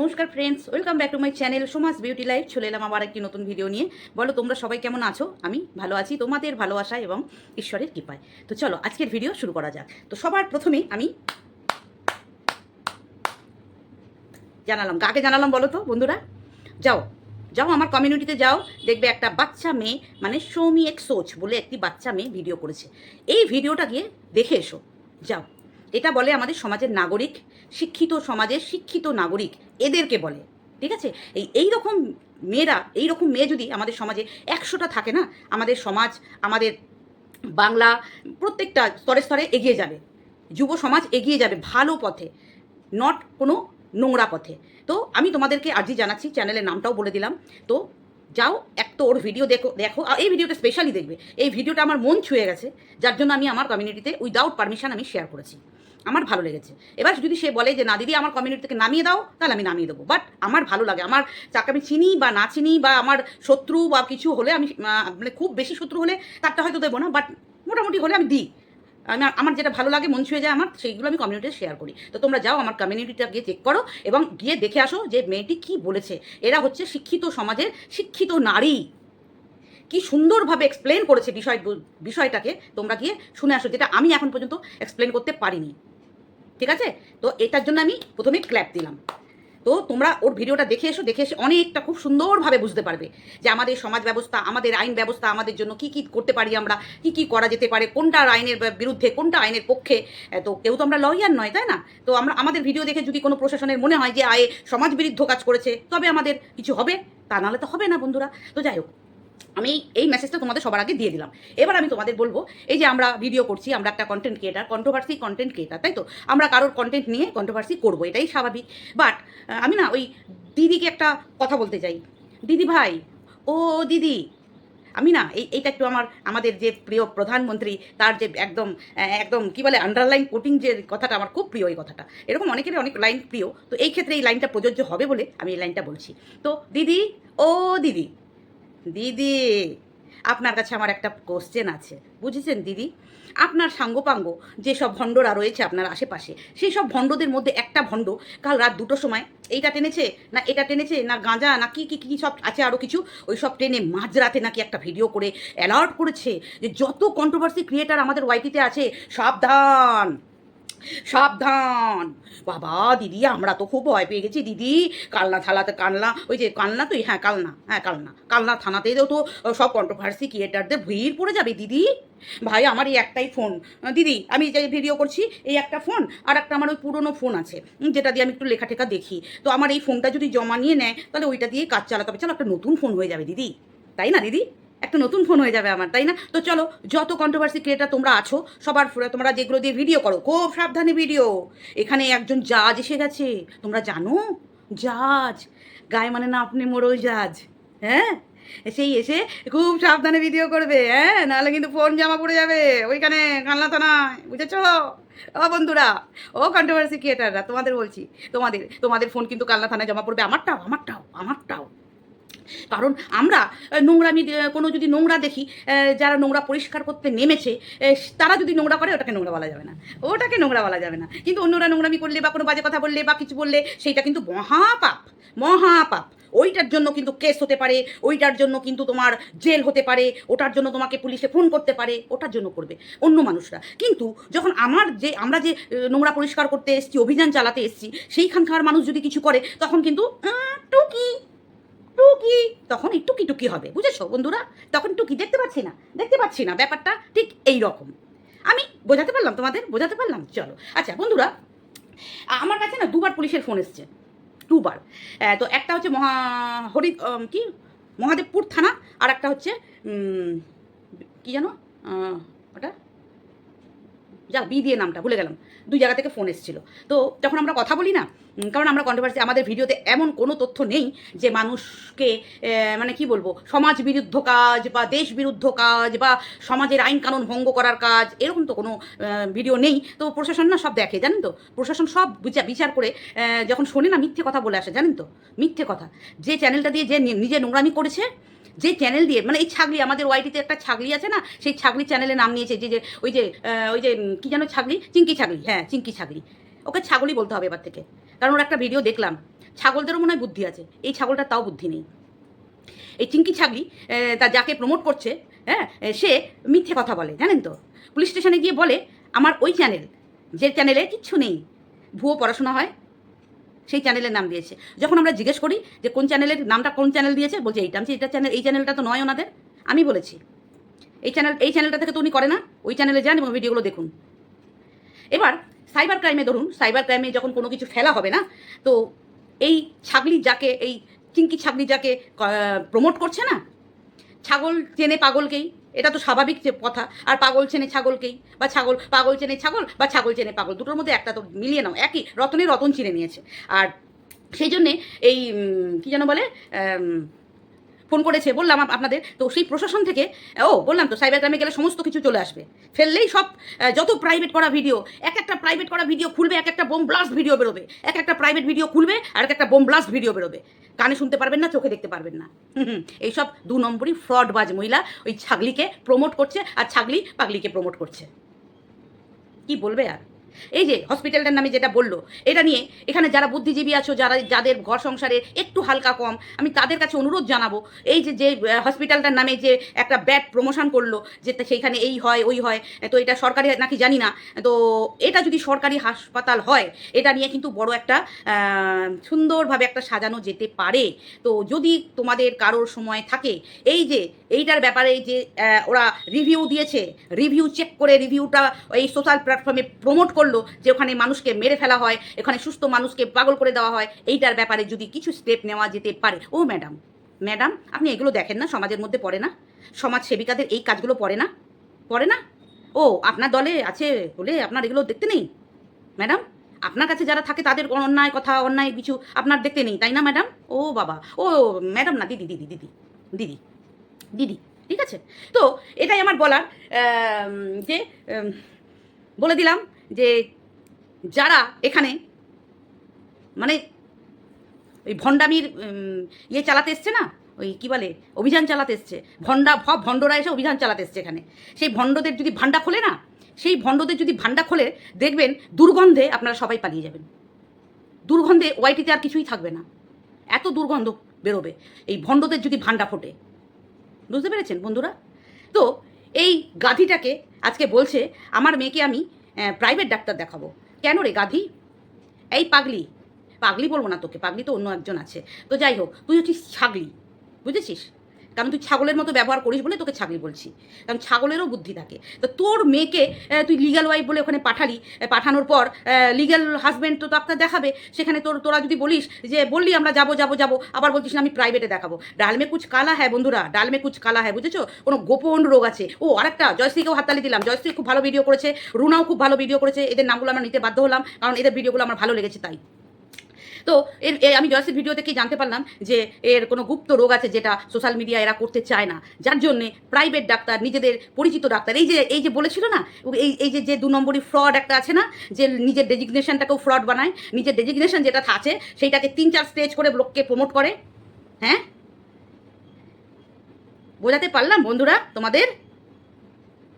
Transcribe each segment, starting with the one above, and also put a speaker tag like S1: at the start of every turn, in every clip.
S1: নমস্কার friends welcome back to my channel Soma's beauty life চলে এলাম আবার একটি নতুন ভিডিও নিয়ে। বলো, তোমরা সবাই কেমন আছো? আমি ভালো আছি, তোমাদের ভালোবাসা এবং ঈশ্বরের কৃপায়। তো চলো, আজকের ভিডিও শুরু করা যাক। তো সবার প্রথমেই আমি জানালাম। কাকে জানালাম বলো তো, বন্ধুরা? যাও যাও আমার কমিউনিটিতে যাও, দেখবে একটা বাচ্চা মেয়ে মানে সৌমি এক সোচ বলে একটি বাচ্চা মেয়ে ভিডিও করেছে। এই ভিডিওটা গিয়ে দেখে এসো। যাও। এটা বলে আমাদের সমাজের নাগরিক, শিক্ষিত সমাজের শিক্ষিত নাগরিক। এদেরকে বলে, ঠিক আছে? এই এই রকম মেয়েরা, এই রকম মেয়ে যদি আমাদের সমাজে একশোটা থাকে না, আমাদের সমাজ, আমাদের বাংলা প্রত্যেকটা স্তরে স্তরে এগিয়ে যাবে। যুব সমাজ এগিয়ে যাবে ভালো পথে নট কোনো নোংরা পথে। তো আমি তোমাদেরকে আর্জি জানাচ্ছি, চ্যানেলের নামটাও বলে দিলাম। তো যাও, এক তো ওর ভিডিও দেখো দেখো। এই ভিডিওটা স্পেশালি দেখবে। এই ভিডিওটা আমার মন ছুঁয়ে গেছে। যার জন্য আমি আমার কমিউনিটিতে উইদাউট পারমিশন আমি শেয়ার করেছি। আমার ভালো লেগেছে। এবার যদি সে বলে যে, না দিদি, আমার কমিউনিটি থেকে নামিয়ে দাও, তাহলে আমি নামিয়ে দেবো। বাট আমার ভালো লাগে। আমার যাকে আমি চিনি বা না চিনি বা আমার শত্রু বা কিছু হলে আমি মানে খুব বেশি শত্রু হলে তারটা হয়তো দেবো না বাট মোটামুটি হলে আমি দিই। আমি, আমার যেটা ভালো লাগে, মন ছুঁয়ে যায় আমার, সেইগুলো আমি কমিউনিটিতে শেয়ার করি। তো তোমরা যাও আমার কমিউনিটিটা গিয়ে চেক করো এবং গিয়ে দেখে আসো যে মেয়েটি কি বলেছে। এরা হচ্ছে শিক্ষিত সমাজের শিক্ষিত নারী। কি সুন্দরভাবে এক্সপ্লেন করেছে বিষয়, বিষয়টাকে তোমরা গিয়ে শুনে আসো, যেটা আমি এখন পর্যন্ত এক্সপ্লেন করতে পারিনি। ঠিক আছে? তো এটার জন্য আমি প্রথমে ক্ল্যাপ দিলাম। তো তোমরা ওর ভিডিওটা দেখে এসো, দেখে এসে অনেকটা খুব সুন্দরভাবে বুঝতে পারবে যে আমাদের সমাজ ব্যবস্থা, আমাদের আইন ব্যবস্থা, আমাদের জন্য কি কি করতে পারি আমরা, কি কি করা যেতে পারে, কোনটা আইনের বিরুদ্ধে, কোনটা আইনের পক্ষে। তো কেউ তো আমরা লয়ার নয়, তাই না? তো আমরা, আমাদের ভিডিও দেখে যদি কোনো প্রশাসনের মনে হয় যে আয়ে সমাজ বিরুদ্ধ কাজ করেছে, তবে আমাদের কিছু হবে, তা নাহলে তো হবে না বন্ধুরা। তো যাই হোক আমি এই মেসেজটা তোমাদের সবার আগে দিয়ে দিলাম। এবার আমি তোমাদের বলব, এই যে আমরা ভিডিও করছি, আমরা একটা content creator controversy content creator তাই তো? আমরা কারোর কন্টেন্ট নিয়ে কন্ট্রোভার্সি করব, এটাই স্বাভাবিক। বাট আমি না ওই দিদিকে একটা কথা বলতে চাই। দিদি ভাই, ও দিদি, আমি না এই, এইটা একটু আমার, আমাদের যে প্রিয় প্রধানমন্ত্রী, তার যে একদম একদম কি বলে আন্ডারলাইন কোটিং যে কথাটা আমার খুব প্রিয় এই কথাটা। এরকম অনেকেরই অনেক লাইন প্রিয়। তো এই ক্ষেত্রে এই লাইনটা প্রযোজ্য হবে বলে আমি এই লাইনটা বলছি। তো দিদি, ও দিদি দিদি, আপনার কাছে আমার একটা কোশ্চেন আছে। বুঝেছেন দিদি? আপনার সাঙ্গপাঙ্গ, যেসব ভণ্ডরা রয়েছে আপনার আশেপাশে সেই সব ভণ্ডদের মধ্যে একটা ভণ্ড কাল রাত দুটোর সময় এইটা টেনেছে, না এটা টেনেছে, না গাঁজা, না কি কি, কী সব আছে আরও কিছু? ওই সব টেনে মাঝরাতে নাকি একটা ভিডিও করে অ্যালার্ট করেছে যে যত কন্ট্রোভার্সি ক্রিয়েটার আমাদের ওয়াইটিতে আছে, সাবধান! সাবধান। বাবা, দিদি, আমরা তো খুব ভয় পেয়ে গেছি, দিদি। কালনা থালাতে কালনা, ওই যে কালনা তুই হ্যাঁ কালনা হ্যাঁ কালনা। কালনা থানাতেও তো সব কন্ট্রোভার্সি ক্রিয়েটারদের ভিড় পড়ে যাবে, দিদি। ভাই, আমার এই একটাই ফোন। দিদি, আমি যে ভিডিও করছি, এই একটা ফোন, আর একটা আমার ওই পুরনো ফোন আছে যেটা দিয়ে আমি একটু লেখা টেখা দেখি। তো আমার এই ফোনটা যদি জমা নিয়ে নেয়, তাহলে ওইটা দিয়ে কাজ চালাতে হবে। চলো, একটা নতুন ফোন হয়ে যাবে, দিদি। তাই না, দিদি? একটা নতুন ফোন হয়ে যাবে আমার, তাই না? তো চলো, যত কন্ট্রোভার্সি ক্রিয়েটার তোমরা আছো, সবার তোমরা যেগুলো দিয়ে ভিডিও করো, খুব সাবধানে ভিডিও এখানে একজন জাজ এসে গেছে। তোমরা জানো? জাজ গায়ে মানে না আপনি মোড়ল জাজ হ্যাঁ? সেই এসে খুব সাবধানে ভিডিও করবে হ্যাঁ? নাহলে কিন্তু ফোন জামা পড়ে যাবে। ওইখানে কান্না থানায়, বুঝেছ? ও বন্ধুরা, ও কন্ট্রোভার্সি ক্রিয়েটাররা তোমাদের বলছি, তোমাদের তোমাদের ফোন কিন্তু কালনা থানায় জমা পড়বে, আমারটাও আমারটাও আমারটাও। কারণ আমরা নোংরামি কোনো যদি নোংরা দেখি যারা নোংরা পরিষ্কার করতে নেমেছে তারা যদি নোংরা করে, ওটাকে নোংরা বলা যাবে না। ওটাকে নোংরা বলা যাবে না। কিন্তু অন্যরা নোংরামি করলে বা কোনো বাজে কথা বললে বা কিছু বললে, সেইটা কিন্তু মহাপাপ মহাপাপ। ওইটার জন্য কিন্তু কেস হতে পারে, ওইটার জন্য কিন্তু তোমার জেল হতে পারে, ওটার জন্য তোমাকে পুলিশে ফোন করতে পারে, ওটার জন্য করবে অন্য মানুষরা। কিন্তু যখন আমার যে, আমরা যে নোংরা পরিষ্কার করতে এসেছি, অভিযান চালাতে এসেছি, সেইখানকার মানুষ যদি কিছু করে, তখন কিন্তু টুকি। টুকি। তখন এই টুকি টুকি হবে, বুঝেছ বন্ধুরা? তখন টুকি দেখতে পাচ্ছি না, দেখতে পাচ্ছি না, ব্যাপারটা ঠিক এই রকম আমি বোঝাতে পারলাম তোমাদের? বোঝাতে পারলাম? চলো। আচ্ছা বন্ধুরা, আমার কাছে না দুবার পুলিশের ফোন এসছে। দুবার। তো একটা হচ্ছে মহা হরি কি? মহাদেবপুর থানা আর একটা হচ্ছে কি জানো ওটা? যা বি দিয়ে নামটা, ভুলে গেলাম। দুই জায়গা থেকে ফোন এসেছিল। তো যখন আমরা কথা বলি না কারণ আমরা কন্ট্রোভার্সি আমাদের ভিডিওতে এমন কোনো তথ্য নেই যে মানুষকে মানে কি বলব, সমাজ বিরুদ্ধ কাজ বা দেশ বিরুদ্ধ কাজ বা সমাজের আইন কানুন ভঙ্গ করার কাজ, এরকম তো কোনো ভিডিও নেই। তো প্রশাসন না সব দেখে, জানেন তো? প্রশাসন সব বিচার বিচার করে যখন শোনে না, মিথ্যে কথা বলে আসে, জানেন তো? মিথ্যে কথা। যে চ্যানেলটা দিয়ে যে নিজে নোংরামি করেছে যে চ্যানেল দিয়ে মানে এই ছাগলি, আমাদের ওয়াইটিতে একটা ছাগলি আছে না, সেই ছাগলি চ্যানেলে নাম নিয়েছে, যে যে, ওই যে ওই যে কী যেন ছাগলি? চিঙ্কি ছাগলি হ্যাঁ চিঙ্কি ছাগলি। ওকে ছাগলি বলতে হবে এবার থেকে। কারণ ওর একটা ভিডিও দেখলাম। ছাগলদেরও মনে হয় বুদ্ধি আছে। এই ছাগলটা তাও বুদ্ধি নেই। এই চিঙ্কি ছাগলি তা যাকে প্রমোট করছে হ্যাঁ সে মিথ্যে কথা বলে, জানেন তো? পুলিশ স্টেশনে গিয়ে বলে, আমার ওই চ্যানেল যে চ্যানেলে কিচ্ছু নেই। ভুয়ো পড়াশোনা হয় সেই চ্যানেলের নাম দিয়েছে। যখন আমরা জিজ্ঞেস করি যে কোন চ্যানেলের নামটা কোন চ্যানেল দিয়েছে, বলছে এইটা। আমি এটা চ্যানেল এই চ্যানেলটা তো নয় ওনাদের। আমি বলেছি, এই চ্যানেল এই চ্যানেলটা থেকে তো উনি করে না। ওই চ্যানেলে যান এবং ভিডিওগুলো দেখুন। এবার সাইবার ক্রাইমে ধরুন সাইবার ক্রাইমে যখন কোনো কিছু ফেলা হবে না, তো এই ছাগলি যাকে, এই চিঙ্কি ছাগলি যাকে প্রমোট করছে না, ছাগল চেনে পাগলকেই এটা তো স্বাভাবিক যে কথা। আর পাগল চেনে ছাগলকেই বা ছাগল পাগল চেনে ছাগল বা ছাগল চেনে পাগল? দুটোর মধ্যে একটা তো মিলিয়ে নাও। একই। রতনে রতন চিনে নিয়েছে। আর সেই জন্যে এই কী যেন বলে ফোন করেছে, বললাম আপনাদের, তো সেই প্রশাসন থেকে, ও, বললাম তো সাইবার ক্রাইমে গেলে সমস্ত কিছু চলে আসবে। ফেললেই সব যত প্রাইভেট করা ভিডিও এক একটা প্রাইভেট করা ভিডিও খুলবে, এক একটা বোম ব্লাস্ট ভিডিও বেরোবে। এক একটা প্রাইভেট ভিডিও খুলবে, আর এক একটা বোম ব্লাস্ট ভিডিও বেরোবে। কানে শুনতে পারবেন না, চোখে দেখতে পারবেন না। হুম এইসব দু নম্বরই ফ্রডবাজ মহিলা, ওই ছাগলিকে প্রমোট করছে, আর ছাগলি পাগলিকে প্রমোট করছে। কি বলবে আর? এই যে হসপিটালটার নামে যেটা বলল, এটা নিয়ে এখানে যারা বুদ্ধিজীবী আছো, যারা যাদের ঘর সংসারে একটু হালকা কম, আমি তাদের কাছে অনুরোধ জানাব, এই যে যে হসপিটালটার নামে যে একটা ব্যাড প্রমোশন করল, যে সেইখানে এই হয়, ওই হয়, তো এটা সরকারি নাকি জানি না, তো এটা যদি সরকারি হাসপাতাল হয়, এটা নিয়ে কিন্তু বড় একটা সুন্দরভাবে একটা সাজানো যেতে পারে। তো যদি তোমাদের কারোর সময় থাকে, এই যে, এইটার ব্যাপারে যে ওরা রিভিউ দিয়েছে রিভিউ চেক করে রিভিউটা এই সোশ্যাল প্ল্যাটফর্মে প্রমোট করল যে ওখানে মানুষকে মেরে ফেলা হয়, এখানে সুস্থ মানুষকে পাগল করে দেওয়া হয়, এইটার ব্যাপারে যদি কিছু স্টেপ নেওয়া যেতে পারে। ও ম্যাডাম ম্যাডাম আপনি এগুলো দেখেন না, সমাজের মধ্যে পড়ে না? সমাজ সেবিকাদের এই কাজগুলো পড়ে না? পড়ে না? ও, আপনার দলে আছে বলে আপনার এগুলো দেখতে নেই? ম্যাডাম আপনার কাছে যারা থাকে তাদের অন্যায় কথা, অন্যায় কিছু আপনার দেখতে নেই, তাই না ম্যাডাম ও বাবা, ও ম্যাডাম না, দিদি দিদি দিদি দিদি দিদি, ঠিক আছে? তো এটাই আমার বলার যে বলে দিলাম যে যারা এখানে মানে ওই ভণ্ডামির ইয়ে চালাতে এসছে না? ওই কী বলে? অভিযান চালাতে এসছে। ভণ্ডা সব ভণ্ডরা এসে অভিযান চালাতে এসছে এখানে। সেই ভণ্ডদের যদি ভান্ডা খোলে না, সেই ভণ্ডদের যদি ভান্ডা খোলে, দেখবেন দুর্গন্ধে আপনারা সবাই পালিয়ে যাবেন। দুর্গন্ধে ওয়াইটিতে আর কিছুই থাকবে না। এত দুর্গন্ধ বেরোবে। এই ভণ্ডদের যদি ভান্ডা ফোটে। বুঝতে পেরেছেন বন্ধুরা? তো এই গাধিটাকে আজকে বলছে, আমার মেয়েকে আমি প্রাইভেট ডাক্তার দেখাবো। কেন রে গাধি? এই পাগলি পাগলি বলব না তোকে, পাগলি তো অন্য একজন আছে। তো যাই হোক, তুই হচ্ছিস ছাগলি, বুঝেছিস? কারণ তুই ছাগলের মতো ব্যবহার করিস বলে তোকে ছাগলি বলছি। কারণ ছাগলেরও বুদ্ধি থাকে। তো তোর মেয়েকে তুই লিগ্যাল ওয়াইফ বলে ওখানে পাঠালি পাঠানোর পর লিগ্যাল হাজব্যান্ড তো ডাক্তার দেখাবে। সেখানে তোর, তোরা যদি বলিস যে, বললি আমরা যাব যাব যাব, আবার বলছিস না আমি প্রাইভেটে দেখাবো। ডালমে কুচ কালা হ্যাঁ বন্ধুরা, ডালমে কুচ কালা হ্যাঁ বুঝেছ? কোনো গোপন রোগ আছে। ও, আরেকটা, জয়শ্রীকেও হাততালি দিলাম। জয়শ্রী খুব ভালো ভিডিও করেছে, রুনাও খুব ভালো ভিডিও করেছে। এদের নামগুলো আমরা নিতে বাধ্য হলাম, কারণ এদের ভিডিওগুলো আমার ভালো লেগেছে, তাই। তো এর আমি জয়শ্রীর ভিডিও থেকে জানতে পারলাম যে এর কোনো গুপ্ত রোগ আছে যেটা সোশ্যাল মিডিয়া এরা করতে চায় না। যার জন্যে প্রাইভেট ডাক্তার, নিজেদের পরিচিত ডাক্তার, এই যে এই যে বলেছিল না, এই এই যে যে দু নম্বরই ফ্রড একটা আছে না, যে নিজের ডেজিগনেশনটাকেও ফ্রড বানায়, নিজের ডেজিগনেশন যেটা আছে, সেইটাকে তিন, চার স্টেজ করে লোককে প্রমোট করে। হ্যাঁ? বোঝাতে পারলাম বন্ধুরা তোমাদের?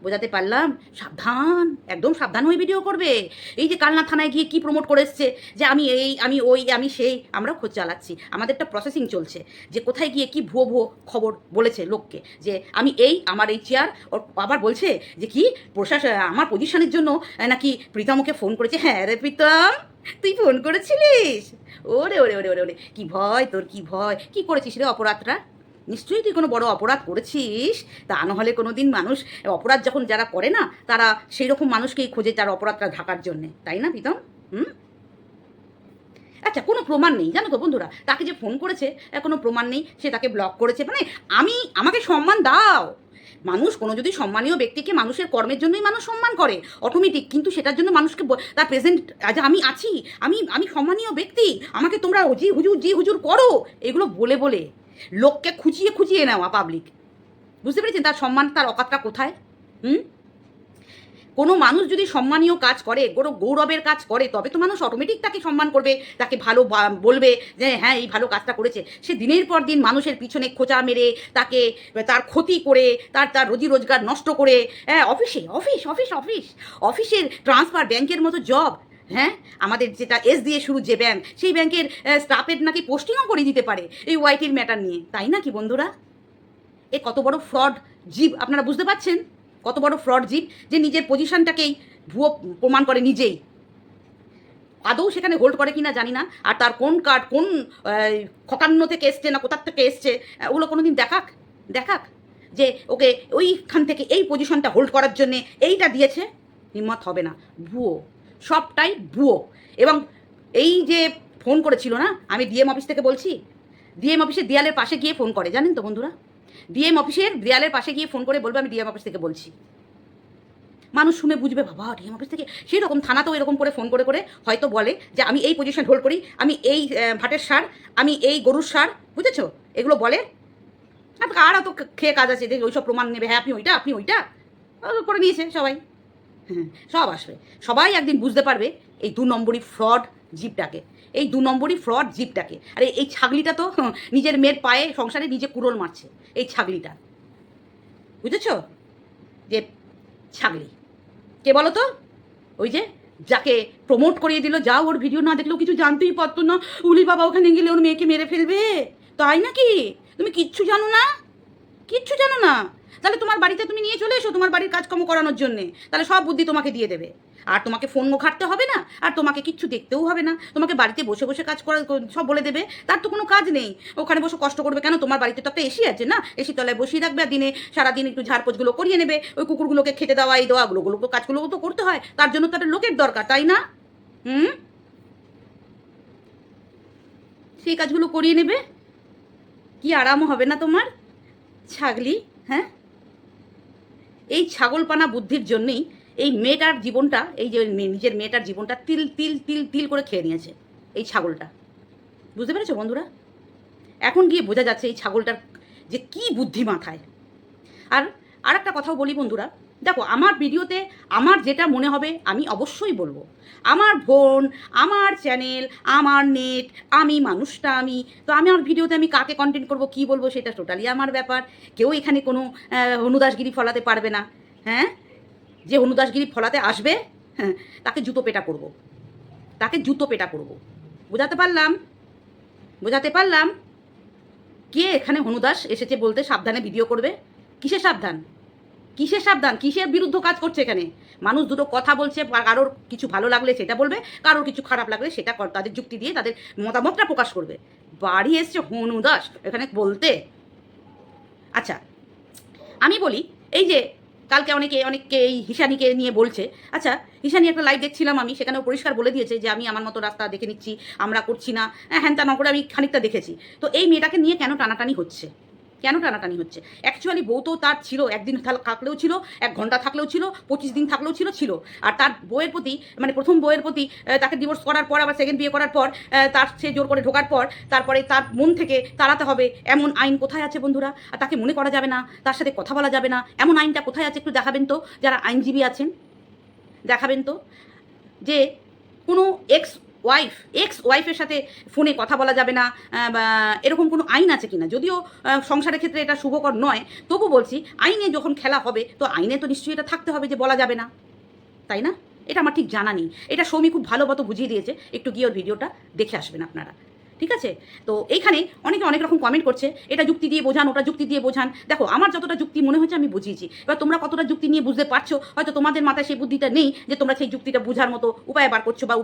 S1: বোঝাতে পারলাম, সাবধান, একদম সাবধান হয়ে ভিডিও করবে। এই যে কালনা থানায় গিয়ে কি প্রমোট করে এসছে যে আমি এই, আমি ওই, আমি সেই, আমরা খোঁজ চালাচ্ছি। আমাদেরটা প্রসেসিং চলছে। যে কোথায় গিয়ে কি ভুয়ো ভুয়ো খবর বলেছে লোককে যে আমি এই, আমার এই চেয়ার ওর আবার বলছে যে কি প্রশাসন আমার পজিশনের জন্য নাকি প্রীতমকে ফোন করেছে? হ্যাঁ রে প্রীতম, তুই ফোন করেছিলিস? ওরে ওরে ওরে ওরে ওরে, কি ভয় তোর, কি ভয়? কি করেছিস রে অপরাধটা? নিশ্চয়ই তুই কোনো বড় অপরাধ করেছিস? তা নাহলে কোনো দিন মানুষ, অপরাধ যখন যারা করে না, তারা সেই রকম মানুষকেই খোঁজে তার অপরাধটা ঢাকার জন্যে। তাই না, প্রীতম? হুম? আচ্ছা কোনো প্রমাণ নেই, জানো তো বন্ধুরা। তাকে যে ফোন করেছে কোনো প্রমাণ নেই, সে তাকে ব্লক করেছে। মানে আমি, আমাকে সম্মান দাও। মানুষ, কোনো যদি সম্মানীয় ব্যক্তিকে মানুষের কর্মের জন্যই মানুষ সম্মান করে অটোমেটিক কিন্তু সেটার জন্য মানুষকে তার প্রেজেন্ট আজ আমি আছি, আমি আমি সম্মানীয় ব্যক্তি, আমাকে তোমরা জি, হুজুর জি, হুজুর করো, এগুলো বলে বলে। লোককে খুঁচিয়ে খুঁচিয়ে নেওয়া পাবলিক বুঝতে পেরেছেন? তার সম্মান, তার অকাতটা কোথায়? হুম? কোনো মানুষ যদি সম্মানীয় কাজ করে, কোনো গৌরবের কাজ করে, তবে তো মানুষ অটোমেটিক তাকে সম্মান করবে, তাকে ভালো বলবে যে হ্যাঁ এই ভালো কাজটা করেছে। সে দিনের পর দিন মানুষের পিছনে খোঁচা মেরে, তাকে, তার ক্ষতি করে, তার তার রোজি রোজগার নষ্ট করে হ্যাঁ অফিসে, অফিস অফিস অফিস, অফিসের ট্রান্সফার ব্যাংকের মতো জব হ্যাঁ? আমাদের যেটা এস দিয়ে শুরু যে ব্যাংক সেই ব্যাংকের স্টাফের নাকি পোস্টিংও করে দিতে পারে এই ওয়াইটির ম্যাটার নিয়ে। তাই না কি বন্ধুরা? এ কত বড় ফ্রড জীব, আপনারা বুঝতে পারছেন? কত বড় ফ্রড জীব যে নিজের পজিশনটাকেই ভুয়ো প্রমাণ করে নিজেই। আদৌ সেখানে হোল্ড করে কিনা জানি না। আর তার কোন কার্ড কোন খকান্ন থেকে এসছে না কোথার থেকে এসছে ওগুলো কোনো দিন দেখাক দেখাক যে ওকে ওইখান থেকে এই পজিশনটা হোল্ড করার জন্যে এইটা দিয়েছে। হিম্মত হবে না। ভুয়ো। সবটাই ভুয়ো। এবং এই যে ফোন করেছিল না, আমি ডিএম অফিস থেকে বলছি, ডিএম অফিসের দেয়ালের পাশে গিয়ে ফোন করে, জানেন তো বন্ধুরা? ডিএম অফিসের দেয়ালের পাশে গিয়ে ফোন করে বলবে, আমি ডিএম অফিস থেকে বলছি। মানুষ শুনে বুঝবে, বাবা, ডিএম অফিস থেকে সেই রকম থানাতেও এরকম করে ফোন করে করে হয়তো বলে যে, আমি এই পজিশন হোল্ড করি, আমি এই ভাটের সার, আমি এই গরুর সার, বুঝেছ? এগুলো বলে। আর কার তো খেয়ে কাজ আছে, যে ওইসব প্রমাণ নেবে হ্যাঁ আপনি ওইটা আপনি ওইটা করে নিয়েছে সবাই। সব আসবে। সবাই একদিন বুঝতে পারবে এই দু নম্বরই ফ্রড জিপটাকে এই দু নম্বরই ফ্রড জিপটাকে আরে এই ছাগলিটা তো নিজের মেয়ের পায়ে সংসারে নিজে কুড়োল মারছে, এই ছাগলিটা। বুঝেছ? যে ছাগলি। কে বলো তো? ওই যে যাকে প্রমোট করিয়ে দিল যা ওর ভিডিও না দেখলেও কিছু জানতেই পারতো না। উলি বাবা ওখানে গেলে ওর মেয়েকে মেরে ফেলবে? তাই নাকি? তুমি কিচ্ছু জানো না? কিচ্ছু জানো না? তাহলে তোমার বাড়িতে তুমি নিয়ে চলে এসো তোমার বাড়ির কাজকর্ম করানোর জন্যে। তাহলে সব বুদ্ধি তোমাকে দিয়ে দেবে। আর তোমাকে ফোন ঘাটতে হবে না, আর তোমাকে কিচ্ছু দেখতেও হবে না। তোমাকে বাড়িতে বসে বসে কাজ করা, সব বলে দেবে। তার তো কোনো কাজ নেই। ওখানে বসে কষ্ট করবে কেন? তোমার বাড়িতে তো একটা এসি আছে না? এসি তলায় বসিয়ে রাখবে আর দিনে, সারাদিন একটু ঝাড়পোছগুলো করিয়ে নেবে। ওই কুকুরগুলোকে খেতে দেওয়া, এই দেওয়াগুলো গুলো তো কাজগুলো তো করতে হয়। তার জন্য তো একটা লোকের দরকার, তাই না? হুম? সেই কাজগুলো করিয়ে নেবে। কি আরাম হবে না তোমার? ছাগলি হ্যাঁ? এই ছাগলপানা বুদ্ধির জন্যেই এই মেয়েটার জীবনটা, এই যে নিজের মেয়েটার জীবনটা তিল তিল তিল তিল করে খেয়ে নিয়েছে এই ছাগলটা। বুঝতে পেরেছ বন্ধুরা? এখন গিয়ে বোঝা যাচ্ছে এই ছাগলটার যে কি বুদ্ধি মাথায়। আর আর একটা কথাও বলি বন্ধুরা দেখো আমার ভিডিওতে আমার যেটা মনে হবে আমি অবশ্যই বলব। আমার বোন আমার চ্যানেল আমার নেট আমি মানুষটা আমি তো আমি আমার ভিডিওতে আমি কাকে কন্টেন্ট করব কি বলব সেটা টোটালি আমার ব্যাপার। কেউ এখানে কোনো আহ, হনুদাসগিরি ফলাতে পারবে না। হ্যাঁ? যে হনুদাসগিরি ফলাতে আসবে হ্যাঁ তাকে জুতো পেটা করব। তাকে জুতো পেটা করব। বোঝাতে পারলাম? বোঝাতে পারলাম? কে এখানে হনুদাস এসেছে বলতে সাবধানে ভিডিও করবে? কিসের সাবধান? কিসের সাবধান? কিসের বিরুদ্ধ কাজ করছে এখানে? মানুষ দুটো কথা বলছে কারোর কিছু ভালো লাগলে সেটা বলবে, কারোর কিছু খারাপ লাগলে সেটা তাদের যুক্তি দিয়ে তাদের মতামতটা প্রকাশ করবে। বাড়ি এসছে হনুদাস এখানে বলতে। আচ্ছা আমি বলি, এই যে কালকে অনেকে, অনেককে এই হিসানিকে নিয়ে বলছে। আচ্ছা হিসানি একটা লাইভ দেখছিলাম আমি, সেখানেও পরিষ্কার বলে দিয়েছে যে আমি আমার মতো রাস্তা দেখে নিচ্ছি, আমরা করছি না হ্যাঁ তা নকরে আমি খানিকটা দেখেছি। তো এই মেয়েটাকে নিয়ে কেন টানাটানি হচ্ছে? কেন টানাটানি হচ্ছে? অ্যাকচুয়ালি বউ তো তার ছিল, একদিন থাক- থাকলেও ছিল, এক ঘণ্টা থাকলেও ছিল, পঁচিশ দিন থাকলেও ছিল ছিল। আর তার বইয়ের প্রতি মানে প্রথম বইয়ের প্রতি তাকে ডিভোর্স করার পর, আবার সেকেন্ড বিয়ে করার পর তার সে জোর করে ঢোকার পর, তারপরে তার মন থেকে তাড়াতে হবে, এমন আইন কোথায় আছে বন্ধুরা? আর তাকে মনে করা যাবে না, তার সাথে কথা বলা যাবে না, এমন আইনটা কোথায় আছে একটু দেখাবেন তো, যারা আইনজীবী আছেন, দেখাবেন তো, যে কোনো এক্স ওয়াইফ এক্স ওয়াইফের সাথে ফোনে কথা বলা যাবে না এরকম কোনো আইন আছে কিনা? যদিও সংসারের ক্ষেত্রে এটা শুভকর নয়, তবু বলছি, আইনে যখন খেলা হবে, তো আইনে তো নিশ্চয়ই এটা থাকতে হবে যে বলা যাবে না। তাই না? এটা আমার ঠিক জানা নেই। এটা সৌমি খুব ভালো মতো বুঝিয়ে দিয়েছে। একটু গিয়ে ওর ভিডিওটা দেখে আসবেন আপনারা। ঠিক আছে? তো এইখানে অনেকে অনেক রকম কমেন্ট করছে, এটা যুক্তি দিয়ে বোঝান, ওটা যুক্তি দিয়ে বোঝান। দেখো, আমার যতটা যুক্তি মনে হচ্ছে আমি বুঝিয়েছি। এবার তোমরা কতটা যুক্তি নিয়ে বুঝতে পারছ? হয়তো তোমাদের মাথায় সেই বুদ্ধিটা নেই যে তোমরা সেই যুক্তিটা বোঝার মতো উপায় বার করছ বা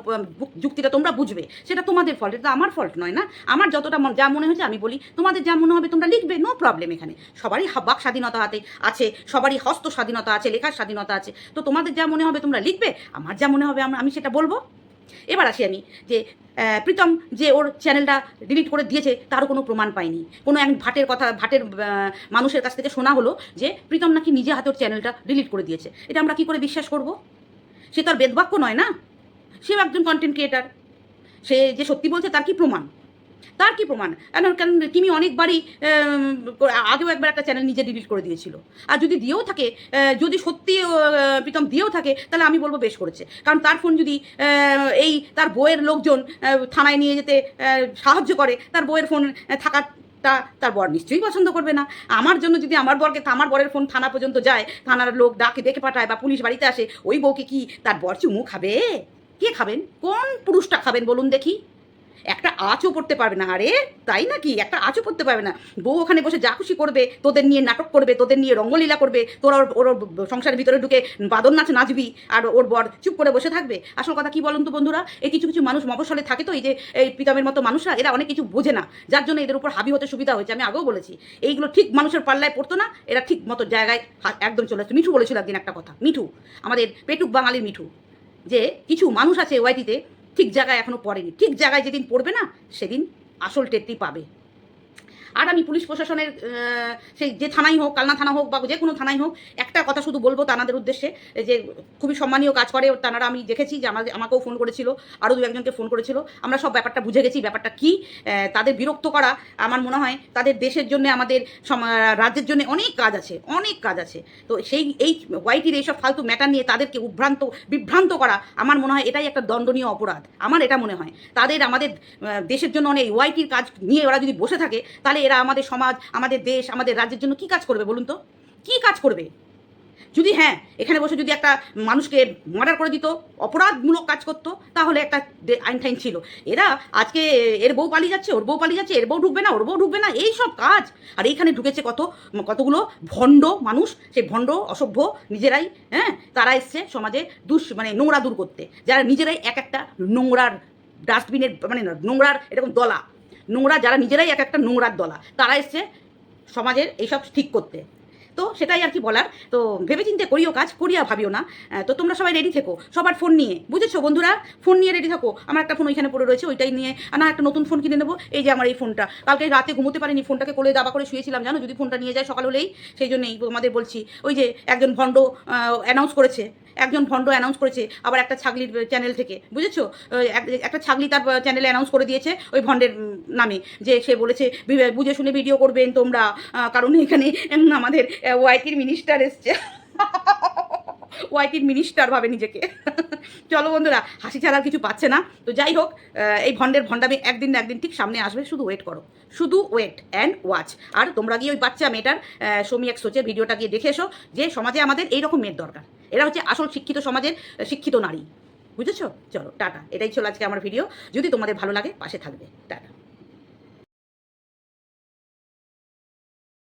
S1: যুক্তিটা তোমরা বুঝবে। সেটা তোমাদের ফল্ট এটা আমার ফল্ট নয় না? আমার যতটা যা মনে হয়েছে আমি বলি। তোমাদের যা মনে হবে তোমরা লিখবে নো প্রবলেম এখানে। সবারই বাক স্বাধীনতা হাতে আছে, সবারই হস্ত স্বাধীনতা আছে, লেখার স্বাধীনতা আছে। তো তোমাদের যা মনে হবে তোমরা লিখবে, আমার যা মনে হবে আমি সেটা বলব। এবার আসি আমি, যে প্রীতম যে ওর চ্যানেলটা ডিলিট করে দিয়েছে, তারও কোনো প্রমাণ পায়নি। কোনো এক ভাটের কথা, ভাটের মানুষের কাছ থেকে শোনা হলো যে, প্রীতম নাকি নিজে হাতে ওর চ্যানেলটা ডিলিট করে দিয়েছে। এটা আমরা কি করে বিশ্বাস করব? সে তো আর বেদবাক্য নয় না? সেও একজন কন্টেন্ট ক্রিয়েটার সে যে সত্যি বলছে, তার কি প্রমাণ? তার কি প্রমাণ? কারণ তিনি অনেকবারই আগেও একবার একটা চ্যানেল নিজে ডিলিট করে দিয়েছিল। আর যদি দিয়েও থাকে যদি সত্যি প্রীতম দিয়েও থাকে, তাহলে আমি বলব বেশ করেছে। কারণ তার ফোন যদি এই তার বইয়ের লোকজন থানায় নিয়ে যেতে সাহায্য করে, তার বইয়ের ফোন থাকার তা তার বর নিশ্চয়ই পছন্দ করবে না। আমার জন্য যদি আমার বরকে, আমার বরের ফোন থানা পর্যন্ত যায়, থানার লোক ডাকে, দেখে পাঠায় বা পুলিশ বাড়িতে আসে, ওই বউকে কি তার বর চুমু খাবে? কে খাবেন? কোন পুরুষটা খাবেন বলুন দেখি। একটা আঁচও পড়তে পারবে না, আরে তাই নাকি? একটা আঁচও পড়তে পারবে না। বউ ওখানে বসে যা খুশি করবে, তোদের নিয়ে নাটক করবে, তোদের নিয়ে রঙ্গলীলা করবে, তোরা ওর ওর সংসারের ভিতরে ঢুকে বাদর নাচ নাচবি, আর ওর বর চুপ করে বসে থাকবে। আসল কথা কি বলুন তো বন্ধুরা? এই কিছু কিছু মানুষ মফসলে থাকে তো, এই যে এই পিতামের মতো মানুষরা, এরা অনেক কিছু বোঝে না। যার জন্য এদের উপর হাবি হতে সুবিধা হয়েছে, আমি আগেও বলেছি। এইগুলো ঠিক মানুষের পাল্লায় পড়তো না, এরা ঠিক মতো জায়গায় একদম চলে আসতো। মিঠু বলেছিল একদিন একটা কথা, মিঠু, আমাদের পেটুক বাঙালির মিঠু, যে কিছু মানুষ আছে ওয়াইটিতে ঠিক জায়গায় এখনও পড়েনি। ঠিক জায়গায় যেদিন পড়বে না সেদিন আসল টেরটি পাবে। আর আমি পুলিশ প্রশাসনের সেই যে থানাই হোক, কালনা থানা হোক বা যে কোনো থানাই হোক, একটা কথা শুধু বলব তানাদের উদ্দেশ্যে, যে খুবই সম্মানীয় কাজ করে তানারা, আমি দেখেছি যে আমাদের, আমাকেও ফোন করেছিল, আরও দু একজনকে ফোন করেছিল, আমরা সব ব্যাপারটা বুঝে গেছি, ব্যাপারটা কি তাদের বিরক্ত করা, আমার মনে হয় তাদের দেশের জন্য, আমাদের রাজ্যের জন্য অনেক কাজ আছে, অনেক কাজ আছে। তো সেই, এই ওয়াইটির এইসব ফালতু ম্যাটার নিয়ে তাদেরকে উভ্রান্ত, বিভ্রান্ত করা, আমার মনে হয় এটাই একটা দণ্ডনীয় অপরাধ, আমার এটা মনে হয়। তাদের, আমাদের দেশের জন্য অনেক ওয়াইটির কাজ নিয়ে ওরা যদি বসে থাকে, তাহলে এরা আমাদের সমাজ, আমাদের দেশ, আমাদের রাজ্যের জন্য কি কাজ করবে বলুন তো? কি কাজ করবে? যদি হ্যাঁ এখানে বসে যদি একটা মানুষকে মার্ডার করে দিত, অপরাধমূলক কাজ করতো, তাহলে একটা আইন ঠাইন ছিল। এরা আজকে এর বউ পালিয়ে যাচ্ছে, ওর বউ পালিয়ে যাচ্ছে, এর বউ ঢুকবে না, ওর বউ ঢুকবে না, এই সব কাজ। আর এইখানে ঢুকেছে কত, কতগুলো ভণ্ড মানুষ, সেই ভণ্ড, অসভ্য নিজেরাই হ্যাঁ? তারা এসছে সমাজে দুষ মানে নোংরা দূর করতে। যারা নিজেরাই এক একটা নোংরার ডাস্টবিনের মানে নোংরার এরকম দলা। নোংরা, যারা নিজেরাই এক একটা নোংরার দলা, তারা এসছে সমাজের এইসব ঠিক করতে। তো সেটাই আর কি বলার। তো ভেবেচিন্তে করিও কাজ, করিয়া ভাবিও না। তো তোমরা সবাই রেডি থেকো। সবার ফোন নিয়ে। বুঝেছ বন্ধুরা? ফোন নিয়ে রেডি থাকো। আমার একটা ফোন ওইখানে পড়ে রয়েছে, ওইটাই নিয়ে। না, একটা নতুন ফোন কিনে নেব। এই যে আমার এই ফোনটা কালকে রাতে ঘুমোতে পারিনি ফোনটাকে কোলে দাবা করে শুয়েছিলাম, জানো? যদি ফোনটা নিয়ে যায় সকাল হলেই। সেই জন্যই তোমাদের বলছি, ওই যে একজন ভণ্ড অ্যানাউন্স করেছে। একজন ভণ্ড অ্যানাউন্স করেছে, আবার একটা ছাগলির চ্যানেল থেকে। বুঝেছ? এক- একটা ছাগলি তার চ্যানেলে অ্যানাউন্স করে দিয়েছে ওই ভণ্ডের নামে, যে সে বলেছে বুঝে শুনে ভিডিও করবেন তোমরা। কারণ এখানে আমাদের ওয়াইটির মিনিস্টার এসছে। ওয়াইটির মিনিস্টার ভাবে নিজেকে। চলো বন্ধুরা, হাসি ছাড়া কিছু পাচ্ছে না। তো যাই হোক এই ভণ্ডের ভণ্ডামি একদিন না একদিন ঠিক সামনে আসবে, শুধু ওয়েট করো। শুধু ওয়েট অ্যান্ড ওয়াচ আর তোমরা গিয়ে ওই বাচ্চা মেয়েটার সৌমি এক সোচের ভিডিওটা গিয়ে দেখে এসো, যে সমাজে আমাদের এইরকম মেয়ের দরকার। এরা হচ্ছে আসল শিক্ষিত সমাজের শিক্ষিত নারী। বুঝেছ? চলো, টাটা। এটাই ছিল আজকে আমার ভিডিও যদি তোমাদের ভালো লাগে, পাশে থাকবে। টাটা।